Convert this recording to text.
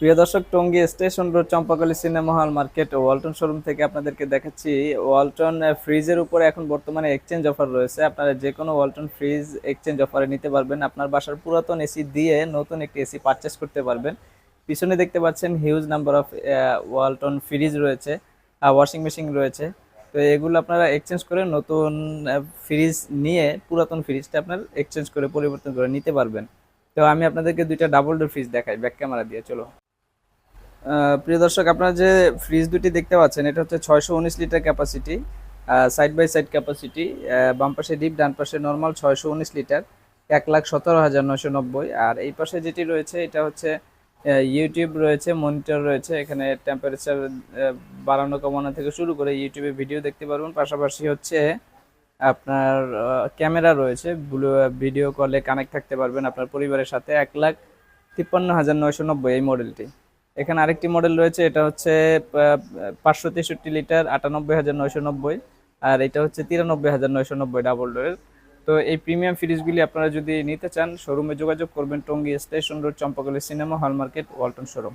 প্রিয় দর্শক, Tongi station road, Champakali cinema hall market Walton showroom থেকে আপনাদেরকে দেখাচ্ছি, ওয়ালটন ফ্রিজের উপরে এখন বর্তমানে এক্সচেঞ্জ অফার রয়েছে। আপনারা যে কোনো ওয়ালটন ফ্রিজ এক্সচেঞ্জ অফারে নিতে পারবেন। আপনার বাসার পুরাতন এসি দিয়ে নতুন একটি এসি পারচেস করতে পারবেন। পিছনে দেখতে পাচ্ছেন huge number of Walton fridge রয়েছে ওয়াশিং মেশিন রয়েছে। তো এগুলো আপনারা এক্সচেঞ্জ করে নতুন ফ্রিজ নিয়ে পুরাতন ফ্রিজটা আপনার এক্সচেঞ্জ করে পরিবর্তন করে নিতে পারবেন। তো আমি আপনাদেরকে দুইটা ডাবল ডোর ফ্রিজ দেখাই ব্যাক ক্যামেরা দিয়ে, চলো। প্রিয় দর্শক, আপনারা যে ফ্রিজ দুটি দেখতে পাচ্ছেন, এটা হচ্ছে ছয়শো উনিশ litre capacity side by side capacity বাম পাশে ডিপ ডান পাশে নর্মাল ছয়শো উনিশ লিটার, এক লাখ সতেরো হাজার নশো নব্বই। আর এই পাশে যেটি রয়েছে, এটা হচ্ছে ইউটিউব রয়েছে মনিটর রয়েছে, এখানে টেম্পারেচার বাড়ানো, কমানো থেকে শুরু করে ইউটিউবে ভিডিও দেখতে পারবেন। পাশাপাশি হচ্ছে আপনার ক্যামেরা রয়েছে ব্লু ভিডিও কলে কানেক্ট থাকতে পারবেন আপনার পরিবারের সাথে, এক লাখ তিপ্পান্ন হাজার নয়শো নব্বই এই মডেলটি এখানে আরেকটি মডেল রয়েছে, এটা হচ্ছে পাঁচশো তেষট্টি লিটার আটানব্বই হাজার নয়শো নব্বই। আর এটা হচ্ছে তিরানব্বই হাজার নয়শো নব্বই ডাবল ডোরের তো এই প্রিমিয়াম ফ্রিজগুলি আপনারা যদি নিতে চান শোরুমে যোগাযোগ করবেন, Tongi station road, Champakali cinema hall market Walton showroom